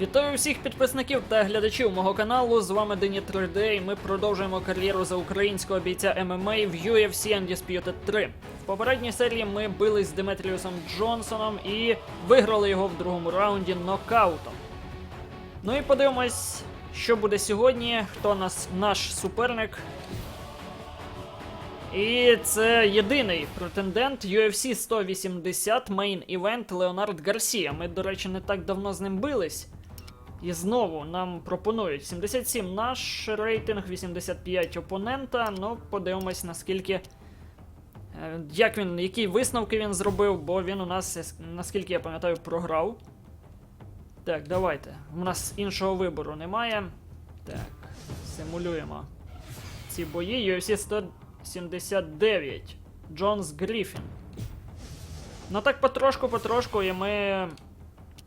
Вітаю всіх підписників та глядачів мого каналу. З вами Дені 3D і ми продовжуємо кар'єру за українського бійця ММА в UFC Undisputed 3. В попередній серії ми бились з Деметріусом Джонсоном і виграли його в другому раунді нокаутом. Ну і подивимось, що буде сьогодні, хто нас наш суперник. І це єдиний претендент UFC 180 Main Event Леонард Гарсія. Ми, до речі, не так давно з ним бились. І знову нам пропонують 77 наш рейтинг, 85 опонента. Ну, подивимось, наскільки. е, Як він, які висновки він зробив, бо він у нас, наскільки я пам'ятаю, програв. Так, давайте. У нас іншого вибору немає. Так, симулюємо ці бої. UFC 179. Джонс Гріфін. Ну так потрошку-потрошку, і ми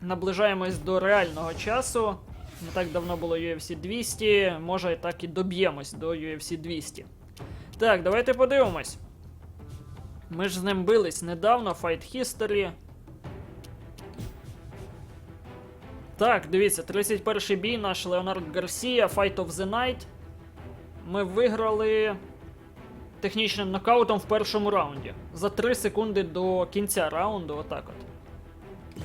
наближаємось до реального часу. Не так давно було UFC 200, може так і доб'ємось до UFC 200. Так, давайте подивимось. Ми ж з ним бились недавно, Fight History. Так, дивіться, 31-й бій наш Леонард Гарсія, Fight of the Night. Ми виграли технічним нокаутом в першому раунді. За 3 секунди до кінця раунду, отак от.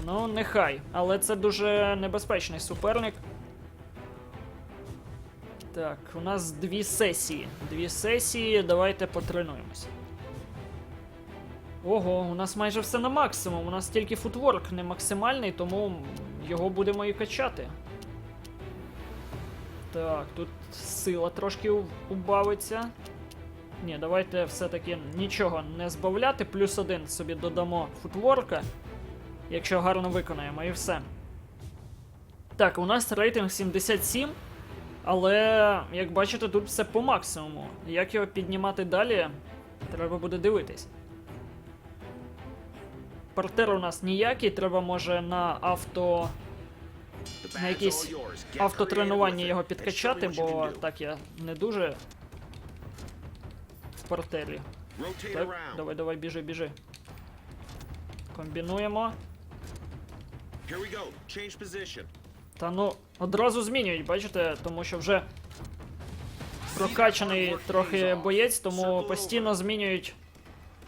Ну, нехай, але це дуже небезпечний суперник. Так, у нас дві сесії. Дві сесії, давайте потренуємось. Ого, у нас майже все на максимум. У нас тільки футворк не максимальний, тому його будемо і качати. Так, тут сила трошки убавиться. Ні, давайте все-таки нічого не збавляти. Плюс один собі додамо футворка. Якщо гарно виконаємо, і все. Так, у нас рейтинг 77. Але, як бачите, тут все по максимуму. Як його піднімати далі, треба буде дивитись. Партер у нас ніякий, треба може на авто. На якісь автотренування його підкачати, бо так я не дуже в партері. Так, давай, давай, біжи, біжи. Комбінуємо. Here we go. Change position. Та ну, одразу змінюють, бачите, тому що вже прокачаний трохи боєць, тому постійно змінюють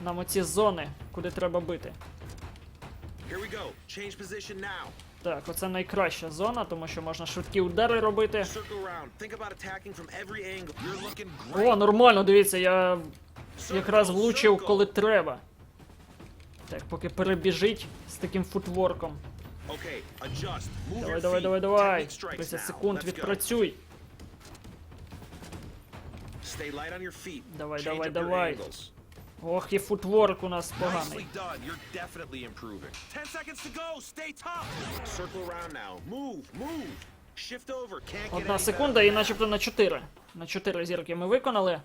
нам оці зони, куди треба бити. Here we go. Change position now. Так, оце найкраща зона, тому що можна швидкі удари робити. О, нормально, дивіться, я якраз влучив, коли треба. Так, поки перебіжить з таким футворком. Давай, давай, давай, давай. Technique strikes 30 now. секунд, відпрацюй. Stay light on your feet. Давай, давай, давай. Ох, і футворк у нас поганий. Одна секунда і начебто на 4. На 4 зірки ми виконали.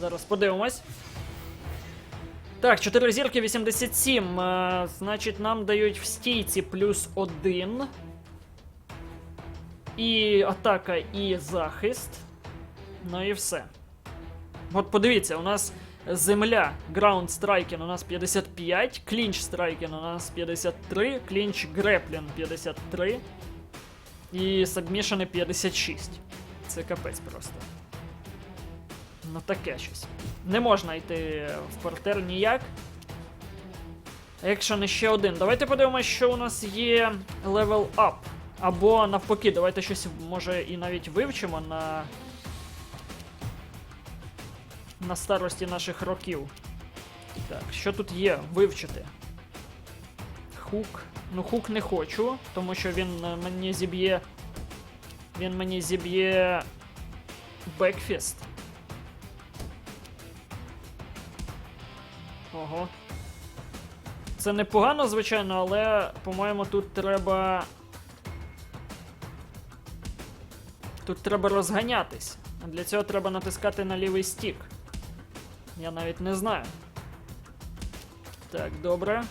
Зараз подивимось. Так, 4 зірки 87. Е, значить, нам дають в стійці плюс 1. І атака, і захист. Ну і все. От подивіться, у нас земля, граунд страйкін у нас 55, клінч страйкін у нас 53, клінч греплін 53. І сабмішени 56. Це капець просто. Ну таке щось. Не можна йти в партер ніяк. Якщо не ще один. Давайте подивимося, що у нас є левел ап. Або навпаки, давайте щось може і навіть вивчимо на. На старості наших років. Так, що тут є вивчити? Хук. Ну, хук не хочу, тому що він е, мені зіб'є. Він мені зіб'є. Бекфіст. Ого. Це непогано, звичайно, але, по-моєму, тут треба. Тут треба розганятись. А Для цього треба натискати на лівий стік. Я навіть не знаю. Так, добре.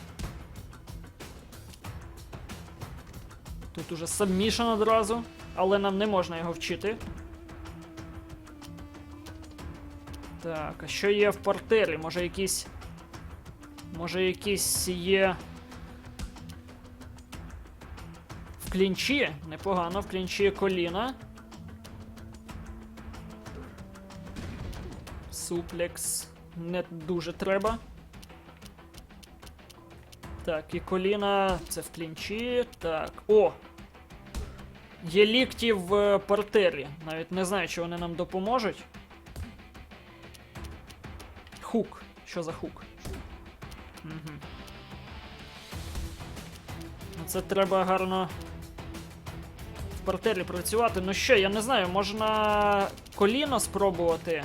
Тут уже сабмішн одразу, але нам не можна його вчити. Так, а що є в партері? Може якісь. Може якісь є клінчі. Непогано, в клінчі коліна. Суплекс не дуже треба. Так, і коліна. Це в клінчі. Так. О! Є лікті в е, партері. Навіть не знаю, чи вони нам допоможуть. Хук. Що за хук? Угу. Це треба гарно в партері працювати. Ну що, я не знаю, можна коліно спробувати.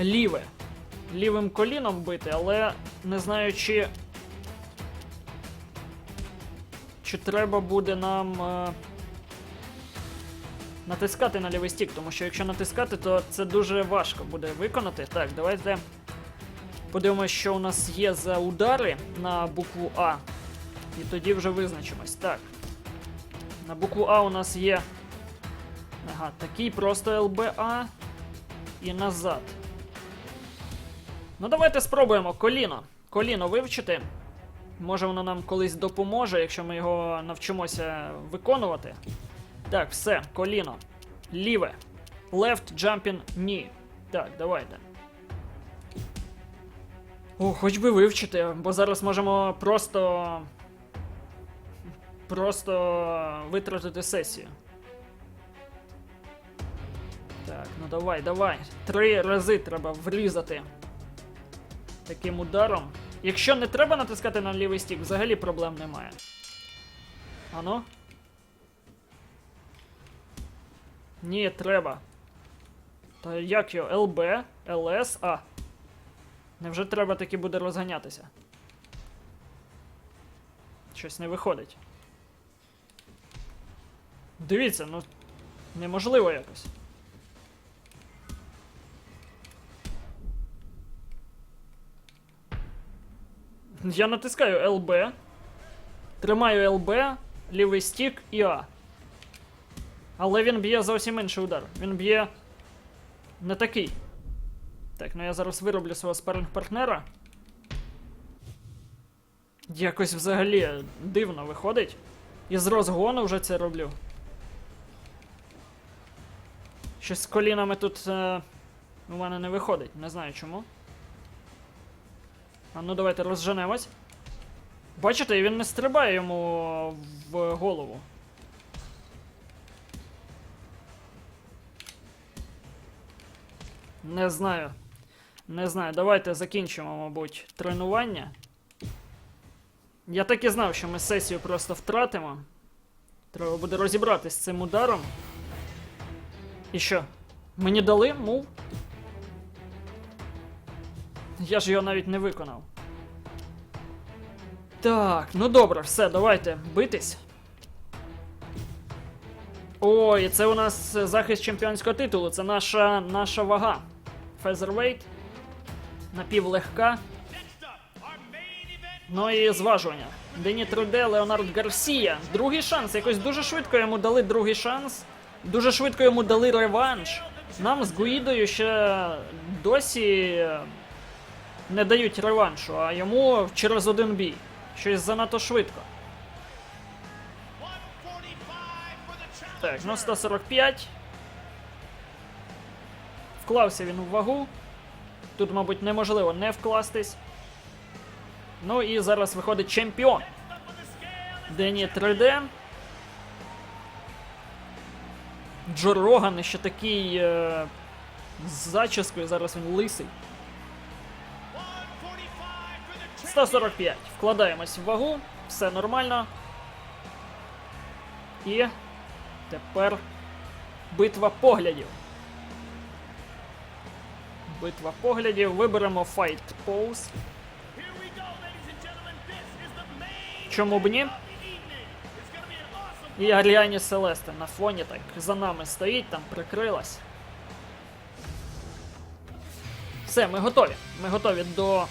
Ліве. Лівим коліном бити, але не знаю, чи. Чи треба буде нам. Е... Натискати на лівий стік, тому що якщо натискати, то це дуже важко буде виконати. Так, давайте подивимося, що у нас є за удари на букву А. І тоді вже визначимось. Так. На букву А у нас є. Ага, такий просто ЛБА. І назад. Ну, давайте спробуємо коліно. Коліно вивчити. Може воно нам колись допоможе, якщо ми його навчимося виконувати. Так, все, коліно. Ліве. Left jumping knee. Так, давайте. О, хоч би вивчити, бо зараз можемо просто. Просто витратити сесію. Так, ну давай, давай. Три рази треба врізати таким ударом. Якщо не треба натискати на лівий стік, взагалі проблем немає. Ано? Ні, треба. Та як його? ЛБ, ЛС, А. Невже треба таки буде розганятися? Щось не виходить. Дивіться, ну. Неможливо якось. Я натискаю ЛБ. Тримаю ЛБ, лівий стік і А. Але він б'є зовсім інший удар. Він б'є не такий. Так, ну я зараз вироблю свого спаринг партнера. Якось взагалі дивно виходить. І з розгону вже це роблю. Щось з колінами тут е, у мене не виходить, не знаю чому. А ну давайте розженемось. Бачите, він не стрибає йому в голову. Не знаю. Не знаю. Давайте закінчимо, мабуть, тренування. Я так і знав, що ми сесію просто втратимо. Треба буде розібратися з цим ударом. І що? Мені дали мув? Я ж його навіть не виконав. Так, ну добре, все, давайте битись. Ой, це у нас захист чемпіонського титулу. Це наша наша вага. Фезервейт. Напівлегка. Ну і зважування. Дені 3D, Леонард Гарсія. Другий шанс. Якось дуже швидко йому дали другий шанс. Дуже швидко йому дали реванш. Нам з Гуїдою ще досі не дають реваншу, а йому через один бій. Щось занадто швидко. Так, ну 145. Вклався він у вагу. Тут, мабуть, неможливо не вкластись. Ну і зараз виходить чемпіон. Дені 3D. Джо Роган ще такий е, з зачіскою, зараз він лисий. 145. Вкладаємось в вагу, все нормально. І тепер битва поглядів. Битва поглядів. Виберемо Fight Pose. Чому б ні? І Аріані Селесте на фоні так за нами стоїть, там прикрилась. Все, ми готові. Ми готові до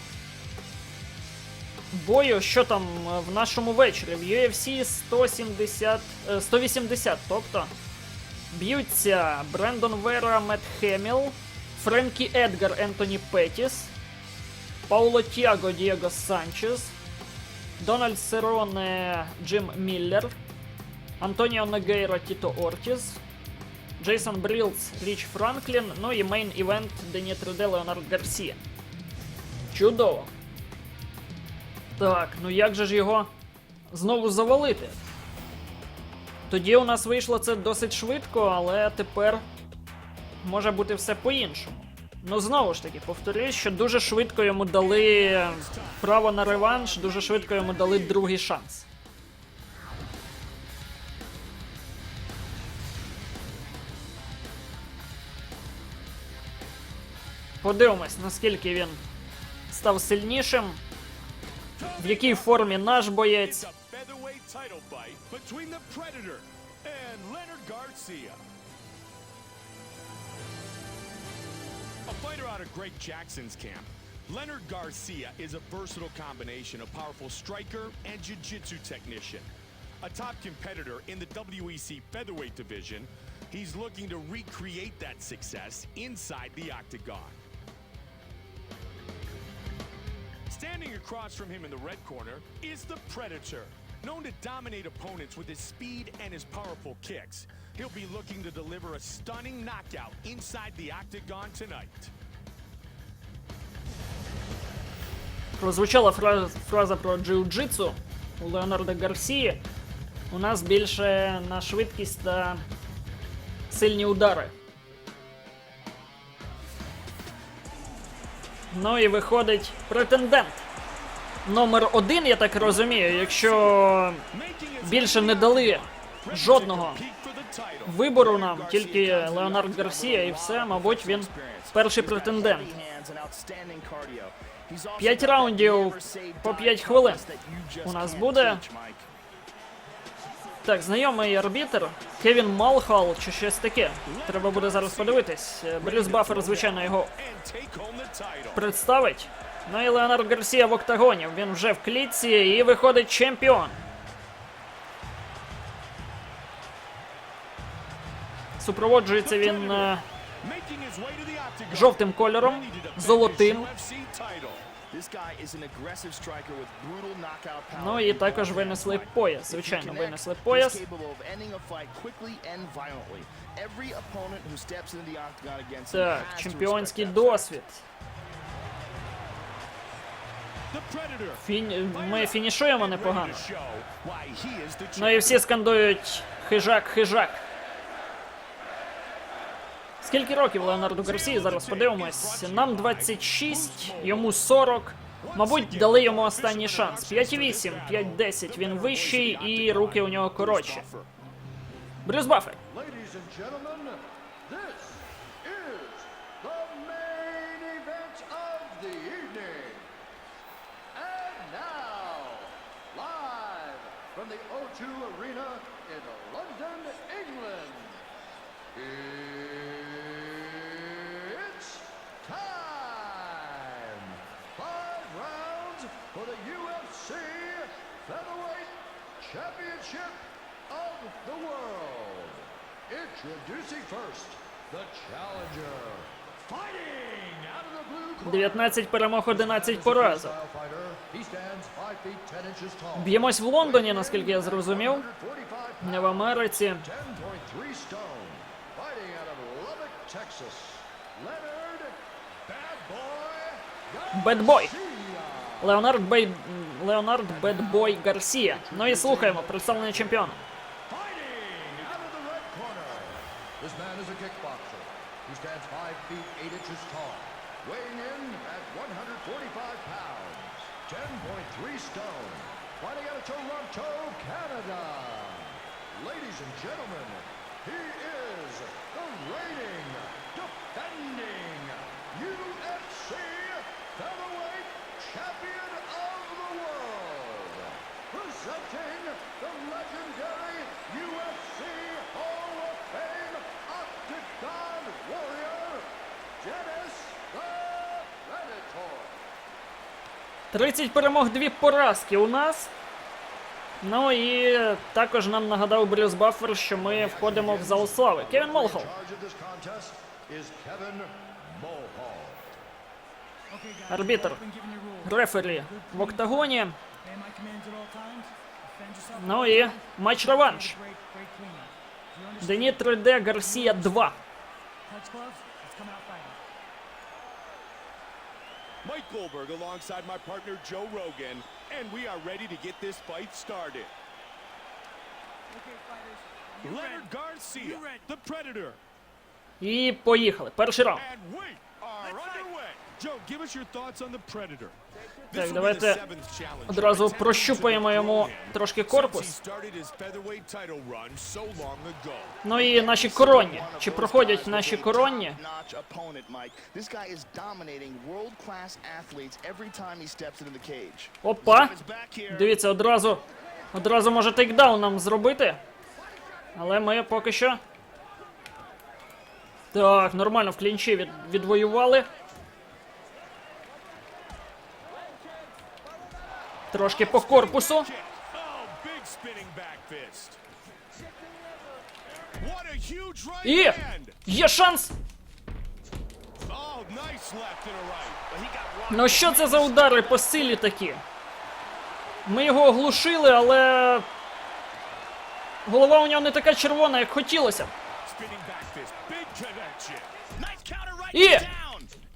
бою. Що там е, в нашому вечорі? В UFC 170, е, 180, тобто б'ються Брендон Вера, Мет Хеміл, Френкі Едгар, Ентоні Петіс, Пауло Тіаго, Дієго Санчес, Дональд Сероне, Джим Міллер, Антоніо Негейро, Тіто Ортіз, Джейсон Брілс, Річ Франклін, ну і мейн івент Дені 3D Леонард Гарсія. Чудово. Так, ну як же ж його знову завалити? Тоді у нас вийшло це досить швидко, але тепер може бути все по-іншому. Ну знову ж таки, повторюсь, що дуже швидко йому дали право на реванш, дуже швидко йому дали другий шанс. Подивимось, наскільки він став сильнішим, в якій формі наш боєць. A fighter out of Greg Jackson's camp, Leonard Garcia is a versatile combination of powerful striker and jiu-jitsu technician. A top competitor in the WEC featherweight division, he's looking to recreate that success inside the octagon. Standing across from him in the red corner is the Predator. Known to dominate opponents with his speed and his powerful kicks, he'll be looking to deliver a stunning knockout inside the octagon tonight. Прозвучала фраза, фраза про джиу-джитсу у Леонарда Гарсії. У нас більше на швидкість та сильні удари. Ну і виходить претендент. Номер один, я так розумію, якщо більше не дали жодного вибору нам, тільки Леонард Гарсія і все, мабуть, він перший претендент. П'ять раундів по 5 хвилин. У нас буде. Так, знайомий арбітр Кевін Малхал чи щось таке. Треба буде зараз подивитись. Брюс Баффер, звичайно, його представить. Ну і Леонард Гарсія в октагоні. Він вже в клітці і виходить чемпіон. Супроводжується він е, жовтим кольором, золотим. Ну і також винесли пояс. Звичайно, винесли пояс. Так, чемпіонський досвід. Фін... Ми фінішуємо непогано. Ну і всі скандують хижак, хижак. Скільки років Леонарду Гарсії? Зараз подивимось. Нам 26, йому 40. Мабуть, дали йому останній шанс. 5-8, 5-10. Він вищий і руки у нього коротші. Брюс live from the O2 Arena in London, England, it's time. Five rounds for the UFC Featherweight Championship of the World. Introducing first, the challenger. Fighting out of the blue corner. 19 перемог, 11 поразок. Style fighter. He stands 5 feet 10 inches tall. Б'ємось в Лондоні, наскільки я зрозумів. Не в Америці. 10.3 stone. Fighting out of Lubbock, Texas. Leonard Bad Boy Бедбой. Леонард Бей... Леонард Бедбой Гарсія. Ну і слухаємо представлення чемпіона. Fighting out of the red corner. This man is a kickboxer. He stands 5 feet 8 inches tall. Weighing in at 145 pounds. 10.3 stone. Fighting out of Toronto, Canada. Ladies and gentlemen, he is the reigning, 30 перемог, 2 поразки у нас. Ну і також нам нагадав Брюс Баффер, що ми входимо в зал слави. Кевін Молхол. Арбітр. Рефері в октагоні. Ну і матч реванш. Дені 3D Гарсія 2. Mike Goldberg alongside my partner Joe Rogan, and we are ready to get this fight started. Leonard Garcia, the Predator, І поїхали. Перший раунд. Так, давайте одразу прощупаємо йому трошки корпус. Ну і наші коронні. Чи проходять наші коронні? Опа! Дивіться, одразу. Одразу може тейкдаун нам зробити. Але ми поки що. Так, нормально в клінчі від, відвоювали. Трошки по корпусу. І є шанс. Ну що це за удари по силі такі? Ми його оглушили, але. Голова у нього не така червона, як хотілося. І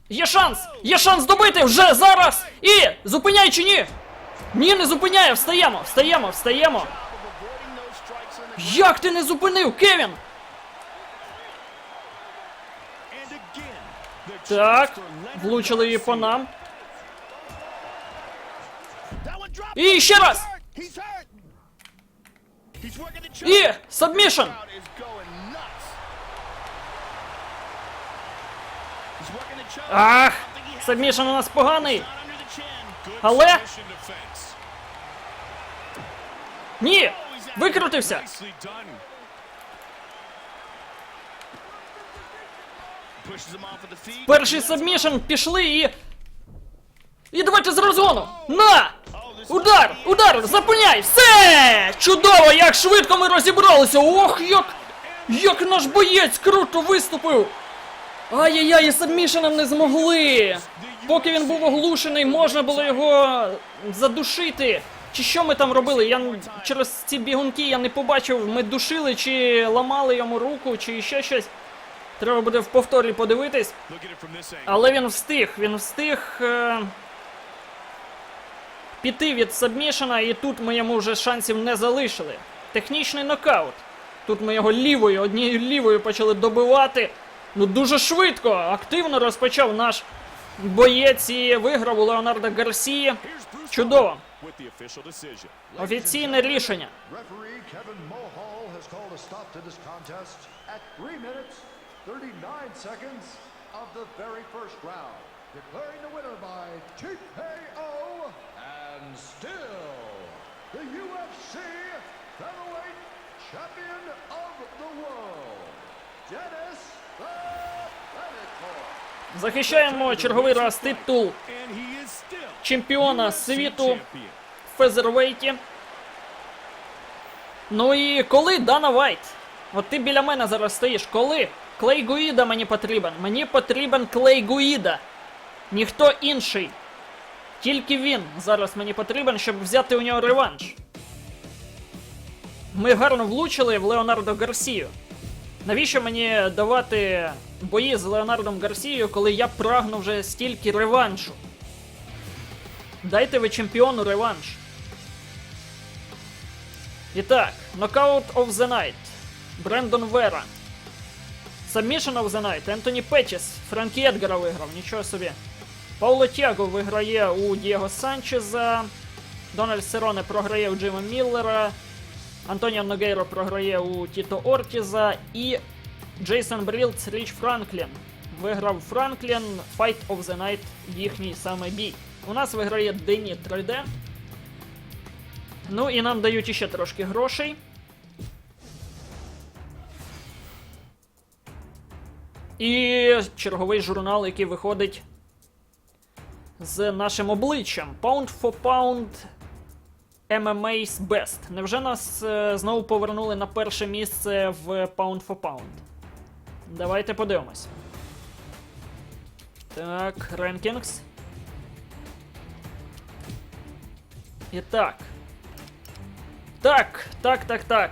є шанс! Є шанс добити вже зараз! І зупиняй чи ні? Ні, не зупиняє, встаємо, встаємо, встаємо. Як ти не зупинив, Кевін? Так, влучили її по нам. І ще раз! І сабмішн! Ах! Сабмішн у нас поганий. Але- the feet. Перший сабмішн пішли і. І давайте з розгону! На! Удар! Удар! Зупиняй! Все! Чудово! Як швидко ми розібралися! Ох, як! Як наш боєць круто виступив! Ай-яй-яй, і сабмішеном не змогли! Поки він був оглушений, можна було його задушити. Чи що ми там робили? Я через ці бігунки я не побачив, ми душили, чи ламали йому руку, чи ще щось. Треба буде в повторі подивитись. Але він встиг, він встиг е, піти від сабмішена, і тут ми йому вже шансів не залишили. Технічний нокаут. Тут ми його лівою, однією лівою почали добивати. Ну дуже швидко, активно розпочав наш боєць і виграв у Леонардо Гарсії. Чудово. Офіційне рішення. Referee Kevin Mohall has called a stop to this contest at 3 minutes, 39 seconds of the very first round, declaring the winner by TKO and still the UFC featherweight champion of the world, Dennis the Predator. Захищаємо черговий раз титул чемпіона світу фезервейті. Ну і коли Дана Вайт? От ти біля мене зараз стоїш. Коли? Клей Гуїда мені потрібен. Мені потрібен Клей Гуїда. Ніхто інший. Тільки він зараз мені потрібен, щоб взяти у нього реванш. Ми гарно влучили в Леонардо Гарсію. Навіщо мені давати бої з Леонардом Гарсією, коли я прагну вже стільки реваншу? Дайте ви чемпіону реванш. І так, Knockout of the Night. Брендон Вера. Submission of the Night. Ентоні Петчіс. Франкі Едгара виграв, нічого собі. Пауло Тяго виграє у Дієго Санчеза. Дональд Сероне програє у Джима Міллера. Антоніо Ногейро програє у Тіто Ортіза. І Джейсон Брілц Річ Франклін. Виграв Франклін Fight of the Night, їхній саме бій. У нас виграє Дені 3D. Ну і нам дають іще трошки грошей. І черговий журнал, який виходить з нашим обличчям. Pound for Pound MMA's Best. Невже нас е, знову повернули на перше місце в Pound for Pound? Давайте подивимось. Так, Rankings. І так, Так, так, так, так.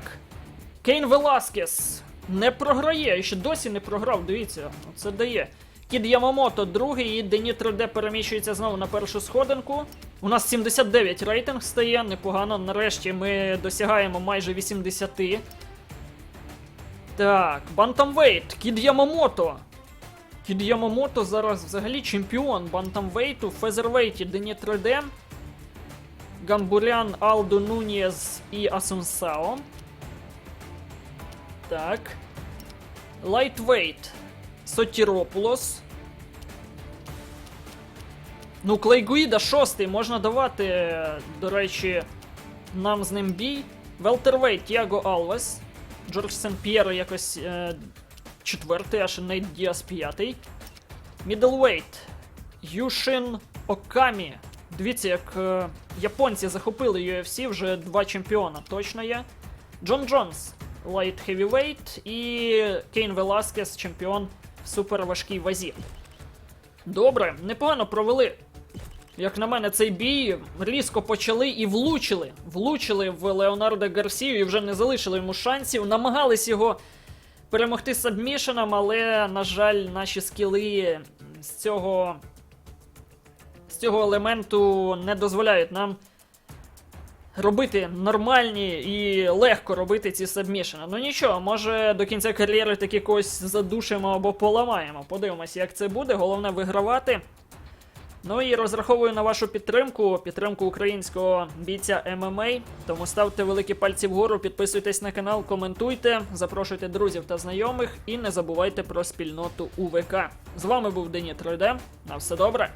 Кейн Веласкес не програє, і ще досі не програв, дивіться, це дає. Кід Ямамото другий, і Денітро Де переміщується знову на першу сходинку. У нас 79 рейтинг стає, непогано. Нарешті ми досягаємо майже 80. Так, Бантамвейт, Кід Ямамото. Кід Ямамото зараз взагалі чемпіон Бантамвейту, Фезервейті Денітро Де. Гамбурян, Алдо Нунієз і Асунсао. Так. Лайтвейт. Сотіропулос. Ну, Клейгуїда шостий, можна давати, до речі, нам з ним бій. Велтервейт Тіаго Алвес. Джордж Сен П'єро якось е, четвертий, аж Нейт Діас п'ятий. Мідлвейт. Юшин Окамі. Дивіться, як е, японці захопили UFC, вже два чемпіона точно є. Джон Джонс, Light Heavyweight і Кейн Веласкес, чемпіон в суперважкій вазі. Добре, непогано провели. Як на мене, цей бій різко почали і влучили. Влучили в Леонардо Гарсію і вже не залишили йому шансів. Намагались його перемогти сабмішеном, але, на жаль, наші скіли з цього цього елементу не дозволяють нам робити нормальні і легко робити ці сабмішени. Ну нічого, може до кінця кар'єри таки когось задушимо або поламаємо. Подивимось, як це буде. Головне вигравати. Ну і розраховую на вашу підтримку, підтримку українського бійця ММА. Тому ставте великі пальці вгору, підписуйтесь на канал, коментуйте, запрошуйте друзів та знайомих і не забувайте про спільноту УВК. З вами був Дені 3D. На все добре.